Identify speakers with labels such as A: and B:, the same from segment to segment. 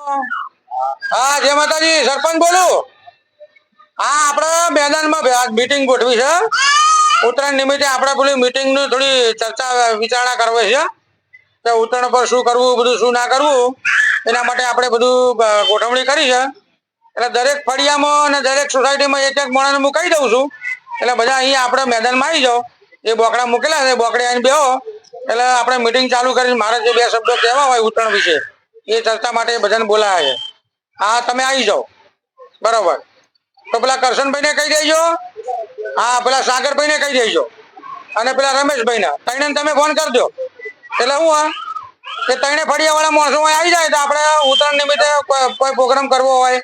A: હા, જય માતાજી. સરપંચ બોલું? હા, આપણે મેદાનમાં મીટિંગ ગોઠવી છે. ઉત્તરાયણ નિમિત્તે આપણે પેલી મીટિંગની થોડી ચર્ચા વિચારણા કરવી છે. કે ઉત્તરાયણ પર શું કરવું, બધું શું ના કરવું, એના માટે આપણે બધું ગોઠવણી કરી છે. એટલે દરેક ફળિયામાં અને દરેક સોસાયટીમાં એક એક માણસ હું કહી દઉં છું. એટલે બધા અહીંયા આપણે મેદાનમાં આવી જાઓ. એ બોકડા મૂકેલા છે બોકડે આવીને બેહો. એટલે આપણે મીટિંગ ચાલુ કરીને મારે જે બે શબ્દો કહેવા હોય ઉત્તરાયણ વિશે. એ ચર્ચા માટે બધાને બોલાયા છે. હા, તમે આવી જાઓ. બરોબર. તો પેલા કરશનભાઈને કહી દેજો. હા, પેલા સાગરભાઈને કહી દેજો. અને પેલા રમેશભાઈને. ત્રણે તમે ફોન કરજો. એટલે હું હા કે ત્રણે ફળિયાવાળા માણસો આવી જાય તો આપણે ઉત્તરાયણ નિમિત્તે કોઈ પ્રોગ્રામ કરવો હોય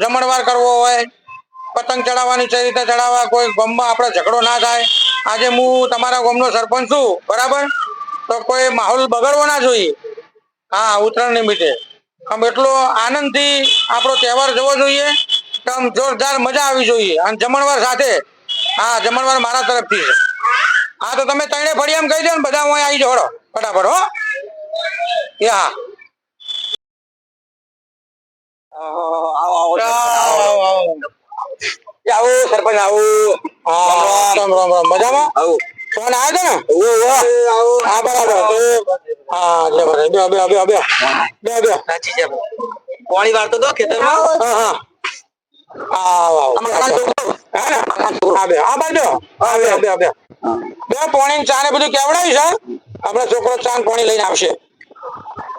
A: જમણવાર કરવો હોય, પતંગ ચડાવવાની છે રીતે ચડાવવા, કોઈ ગમમાં આપણે ઝઘડો ના થાય. આજે હું તમારા ગામનો સરપંચ છું, બરાબર? તો કોઈ માહોલ બગડવો ના જોઈએ. હા ઉત્તરાયણ નિમિત્તે આમ એટલો આનંદથી આપણો તહેવાર જવો જોઈએ આમ જોરદાર મજા આવી જોઈએ. અને જમણવાર સાથે હા જમણવાર મારા તરફથી છે. હા તો તમે ત્રણે એમ કહી દો ને બધા હું આવી જોડો ફટાફટ હો. એ હા.
B: આવો સરપંચ આવું.
A: હા. રામ રામ રામ મજામાં? ફોન આવ્યો ને? આ બરાબર. હા બે બે બે બે. બે બે.
B: સાચી છે. પાણી વાળતો તો ખેતરમાં.
A: હા હા આવો આવો
B: છોકરો.
A: બે પોણી લઈને આવશે.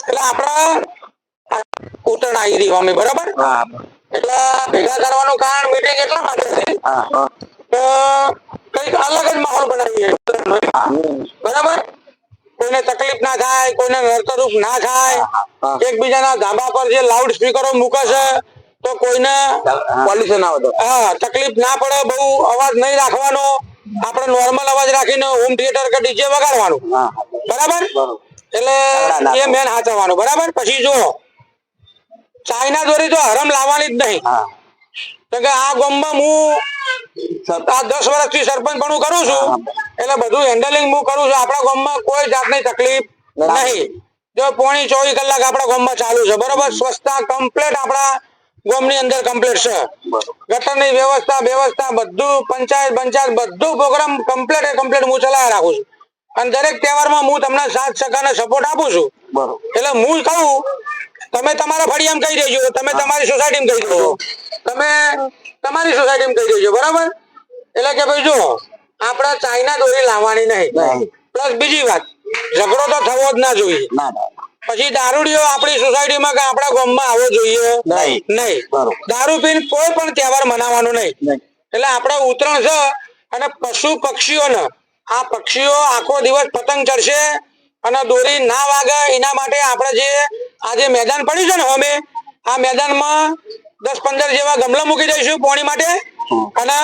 A: એટલે આપડા ઉતરણ આવી રહી મમ્મી બરાબર? એટલે ભેગા કરવાનું કારણ મીટિંગ એટલા માટે છે કંઈક અલગ જ માહોલ બનાવીએ. બરાબર? કોઈને તકલીફ ના થાય કોઈને નડતરરૂપ ના થાય એકબીજાના ધાબા પર જે લાઉડ સ્પીકરો મૂકે છે તો કોઈને
B: પોલ્યુશન આવે
A: હા તકલીફ ના પડે બહુ અવાજ નહીં રાખવાનો. આપણે નોર્મલ અવાજ રાખીને હોમ થિયેટર કે ડીજે વગાડવાનું. બરાબર? એટલે એ મેન હાચવવાનું. બરાબર? પછી જો ચાઇના દોરી તો હરમ લાવવાની જ નહીં. કે આ ગામમાં હું આ દસ વર્ષથી સરપંચ પણ કરું છું. એટલે બધું હેન્ડલિંગ હું કરું છું. આપણા ગામમાં કોઈ જાતની તકલીફ નહીં. જો પોણી ચોવીસ કલાક આપણા ગામમાં ચાલુ છે. બરોબર? સ્વચ્છતા કમ્પ્લીટ આપણા ગામની અંદર કમ્પ્લીટ છે. ગટરની વ્યવસ્થા વ્યવસ્થા બધું પંચાયત પંચાયત બધું પ્રોગ્રામ કમ્પ્લીટ કમ્પ્લીટ હું ચલાવી રાખું છું. અને દરેક તહેવારમાં હું તમને સાત ટકાનો સપોર્ટ આપું છું. એટલે હું કહું તમે તમારા ફળિયામાં કહી દેજો તમે તમારી સોસાયટીમાં કહી દેજો. તમે તમારી સોસાયટીમાં કહી દેજો બરાબર? એટલે કે ભાઈ જો આપણે ચાઇના દોરી લાવવાની નહીં. પ્લસ બીજી વાત ઝઘડો તો થવો જ ના જોઈએ. પછી દારૂડીઓ આપણી સોસાયટીમાં કે આપણા ગામમાં આવવો જોઈએ?
B: નહીં.
A: નહીં. દારૂ પીને કોઈ પણ તહેવાર મનાવવાનો નહીં. એટલે આપણે ઉત્તરાયણ છે અને પશુ પક્ષીઓને આ પક્ષીઓ આખો દિવસ પતંગ ચડશે અને દોરી ના વાગે એના માટે આપણે જે આજે મેદાન પડ્યું છે ને અમે આ મેદાનમાં દસ પંદર જેવા ગમલા મૂકી દઈશું પાણી માટે. અને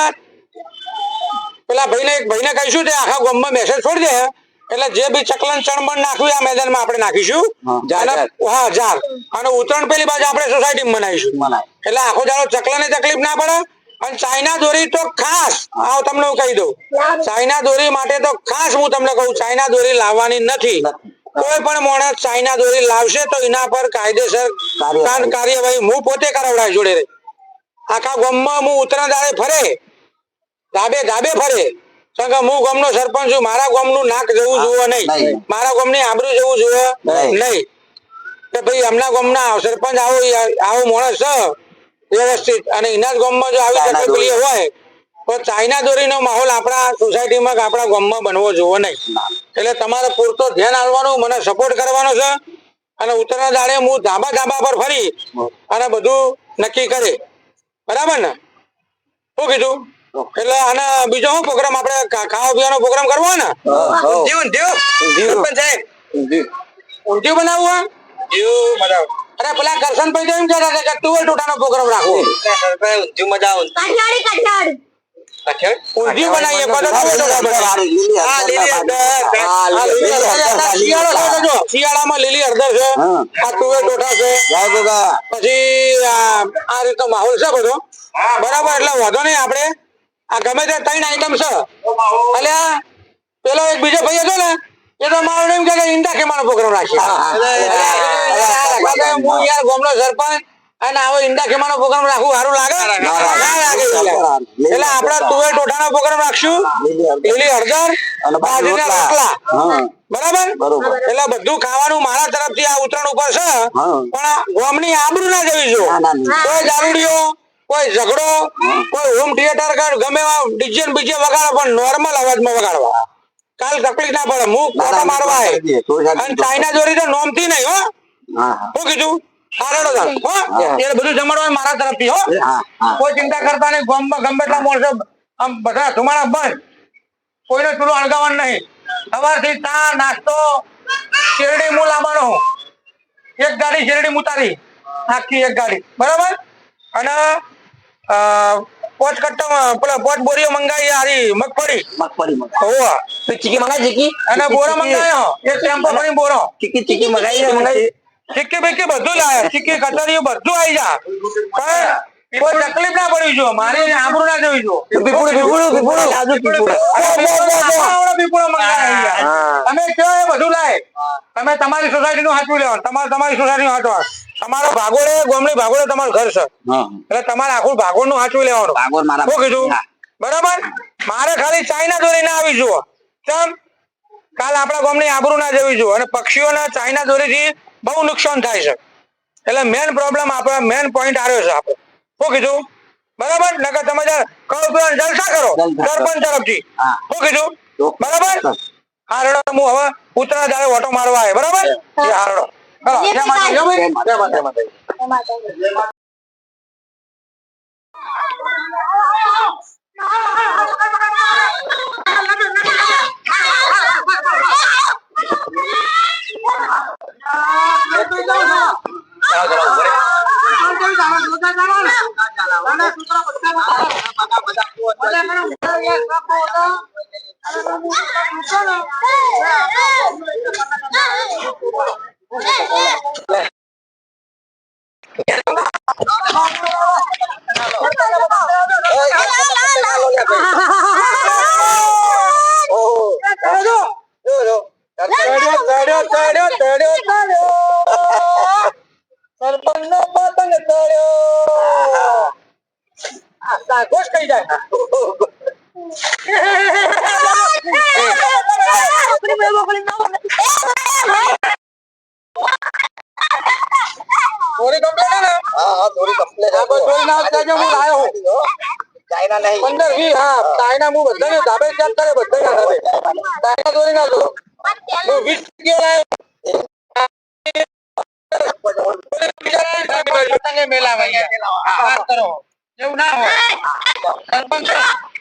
A: પેલા ભાઈને એક ભાઈને કહીશું તે આખા ગામમાં મેસેજ છોડી દે. એટલે જે બી ચકલન ચણબણ નાખ્યું આ મેદાનમાં આપણે નાખીશું.
B: હા, ઝાડ,
A: અને ઉત્તરાયણ પેલી બાજુ આપણે સોસાયટીમાં મનાવીશું
B: મનાય
A: એટલે આખો દાડો ચકલાને તકલીફ ના પડે. અને ચાઇના દોરી તો ખાસ આવ તમને હું કહી દઉં. ચાઇના દોરી માટે તો ખાસ હું તમને કહું ચાઇના દોરી લાવવાની નથી. કોઈ પણ માણસ ચાઇના દોરી લાવશે તો એના પર કાયદેસર
B: કાર્યવાહી.
A: હું પોતે કરાવડાય જોડે રહી. આખા ગામમાં હું ઉત્તરા દાડે ફરે. ધાબે ધાબે ફરે. કારણ હું ગામનો સરપંચ છું. મારા ગામનું નાક જવું જોવે નહીં. મારા ગામની આબરૂ જવું જોવે
B: નહીં.
A: કે ભાઈ એમના ગામના સરપંચ આવો આવો માણસ વ્યવસ્થિત. અને એના જ ગામમાં જો આવી તકલીફ હોય તો ચાઇના દોરીનો માહોલ આપણા સોસાયટીમાં આપણા ગામમાં બનવો જોવો નહીં. એટલે તમારે પૂરતો ધ્યાન આપવાનું મને સપોર્ટ કરવાનો છે. અને ઉત્તરના દાડે હું ધાબા ધાબા પર ફરી અને બધું નક્કી કરે. બરાબર ને? શું કીધું? એટલે અને બીજો શું પ્રોગ્રામ આપણે ખાવા પીવાનો પ્રોગ્રામ કરવો ને?
B: જીવન
A: જીવ સાહેબ. ઊંધિયું બનાવવું હોય?
B: ઊંધિયું
A: અરે પેલા કરશનભાઈ તો એમ કહેતા હતા કે તુવેર ટોટાનો પ્રોગ્રામ રાખવો.
B: ઊંધિયું મજા આવે.
A: બનાવીએ
B: લીલી
A: જો, શિયાળામાં લીલી છે. આ છે. પછી આ રીતનો માહોલ છે બધો. બરાબર એટલે વાંધો નહીં આપણે. આ ગમે તે ત્રણ આઈટમ છે. એટલે પેલો એક બીજો ભાઈ હતો ને એ તો મારો એમ કે કે ઈંડા કેમાનો પ્રોગ્રામ દે. હું યાર ગોમનો સરપંચ અને આવો ઈંડા ખેમાનો પ્રોગ્રામ રાખવું સારું લાગે? ના લાગે એટલે આપણે તુવેર ટોઠાનો પ્રોગ્રામ રાખશું? લીલી હળદર
B: અને
A: બાજરીના
B: રોટલા.
A: રોટલા. બરાબર? એટલે બધું ખાવાનું મારા તરફથી આ ઉતરાણ ઉપર છે. પણ ગોમની આબરૂ ના જવી જો. કોઈ દારૂડિયો કોઈ ઝઘડો કોઈ હોમ થિયેટર ગમે ડીજે બીજે વગાડો પણ નોર્મલ અવાજમાં વગાડવા. કાલ તકલીફ ના પડે.
B: ના,
A: મારવા અને ચાઇના જોડી તો નોમથી નહીં હો.
B: હા, હા.
A: શું કીધું? હો
B: હા.
A: એ બધું જમાડવાનું મારા તરફથી હો.
B: હા, હા.
A: કોઈ ચિંતા કરતા નહીં ગમે એટલા માણસો આમ બધા ધુમાડા બંધ. કોઈને ચૂલો અળગાવવાનું નહીં. સવારથી ચા નાસ્તો શેરડી હું લાવવાનો હું. એક ગાડી શેરડી મુતારી આખી એક ગાડી. બરાબર? અને પોચ કટ્ટા પેલા પોચ બોરીઓ મંગાવી હારી મગફળી.
B: મગફળી મંગાવી. ચીકી મંગાવી ચીકી?
A: અને બોરો મંગાવ્યો. એક ટેમ્પો ભરીને બોરો.
B: ચીકી ચીકી મંગાવી મંગાવી.
A: સિક્કી બિક્કી બધું લાયા. સિક્કી કચરીઓ બધું આવી જા. પણ કોઈ તકલીફ ના પડવી જો મારી આબરૂ ના જવી જો
B: પીપળું પીપળું પીપળું આજુ
A: યાર.
B: હા.
A: તમે કયો એ બધું લાય. તમે તમારી સોસાયટી નું હાચવી લેવાનું. તમારે તમારી સોસાયટી નું હાથવા તમારો ભાગોળે ગોમડી ભાગોળે તમારું ઘર છે. એટલે તમારે આખું ભાગોળનું હાચવી લેવાનું.
B: ભાગોળ મારા
A: શું કીધું? બરાબર? મારે ખાલી ચાઇના દોરી ના આવી જુઓ. ચમ? કાલ આપણા ગામની આબરૂ ના જવી જુઓ. અને પક્ષીઓના ચાઇના દોરીથી બહુ નુકસાન થાય છે. એટલે મેન પ્રોબ્લેમ આપણા મેન પોઈન્ટ આવ્યો છે આપણે. શું કીધું? બરાબર? નકર તમે તો જલસા કરો. સરપંચ તરફથી. શું કીધું? બરાબર? હા રેડો હું હવે ઉતરા દાડે ઓટો મારવા આવે બરાબર? હા. રેડો. જય ભાઈ. જય માતાજી.
B: જય
A: સરપંચનો પતંગ. આ સાગોશ કઈ જાય થોડી complaint હે ને?
B: હા, હા, થોડી complaint
A: આ કોઈ થોડી ના કહેજો, હું લાયો હું.
B: ચાઇના નહીં.
A: પંદર વીસ હા ચાઇના હું બધાને ધાબે ચેક કરે બધાના ધાબે ચાઇના દોરી ના દો હું વીસ કિલો લાવ્યો પતંગે મેલાવા અહીંયા. આ વાત કરો એવું ના હોય સરપંચ હું લાવ્યો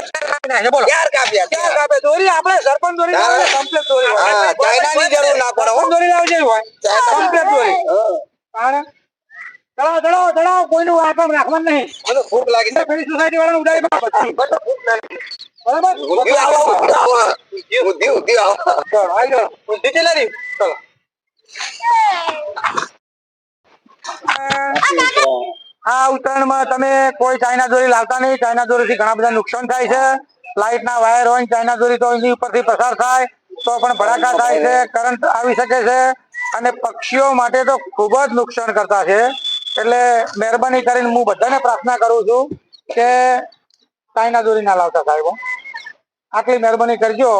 A: કાપી બોલો.
B: ચાર કાપ્યા, ચાર.
A: ચાર કાપે. દોરી આપણે સરપંચ દોરી
B: ચાર.
A: લાવીએ, દોરી
B: હા, ચાઇનાની જરૂર ના પડે,
A: દોરી લાવજે હોય. complete દોરી.
B: હા.
A: ચડાવો, ચડાવો, ચડાવો. કોઈનું વાપમ રાખવાનું નહીં.
B: મને ભૂખ લાગી
A: એટલે પેલી society વાળાને ઉડાડી મારો પછી. બરાબર?
B: ઊંધિયું આવો, આવો. ઊંધિયું, ઊંધિયું આવો.
A: ચલો, આવી જાઓ. ઊંધી ચલાવી. ચલો. આ ઉત્તરાયણમાં તમે કોઈ ચાઇના દોરી લાવતા નહીં. ચાઇના દોરીથી ઘણા બધા નુકસાન થાય છે. લાઇટના વાયર હોય ચાઇના દોરી તો એની ઉપરથી પસાર થાય, તો પણ ભડાકા થાય છે, કરંટ આવી શકે છે અને પક્ષીઓ માટે તો ખૂબ જ નુકસાન કરતા છે. એટલે મહેરબાની કરીને હું બધાને પ્રાર્થના કરું છું કે ચાઇના દોરી ના લાવતા સાહેબો. આટલી મહેરબાની કરજો.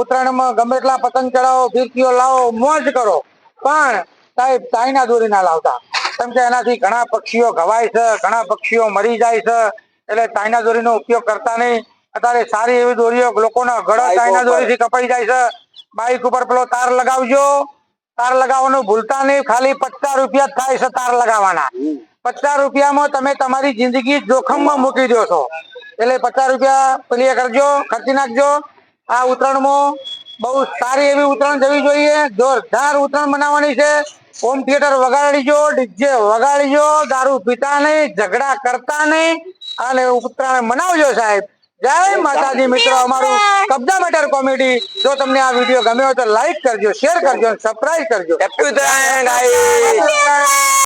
A: ઉત્તરાયણમાં ગમે એટલા પતંગ ચડાવો, ફીરકીઓ લાવો, મોજ કરો. પણ સાહેબ, ચાઇના દોરી ના લાવતા. કેમ કે એનાથી ઘણા પક્ષીઓ ઘવાય છે ઘણા પક્ષીઓ મરી જાય છે એટલે ચાઇના દોરીનો ઉપયોગ કરતા નહીં. અત્યારે સારી એવી દોરીઓ લોકોના ગળા ચાઇના દોરીથી કપાઈ જાય છે. બાઈક ઉપર પેલો તાર લગાવજો. તાર લગાવવાનું ભૂલતા નહીં ખાલી પચાસ રૂપિયા થાય છે તાર લગાવવાના. પચાસ રૂપિયામાં તમે તમારી જિંદગી જોખમમાં મૂકી દો છો. એટલે પચાસ રૂપિયા પેલી કરજો ખર્ચી નાખજો. આ ઉત્તરાયણમાં બહુ સારી એવી ઉત્તરાયણ જવી જોઈએ. જોરદાર ઉત્તરાયણ મનાવવાની છે. હોમ થિયેટર વગાડીજો ડીજે વગાડીજો દારૂ પીતા નહીં ઝઘડા કરતા નહીં અને ઉત્તરાયણ મનાવજો સાહેબ. જય માતાજી મિત્રો અમારું કબજા મેટર કોમેડી જો તમને આ વીડિયો ગમ્યો તો લાઈક કરજો શેર કરજો સબસ્ક્રાઈબ કરજો.
B: હેપી ઉત્તરાયણ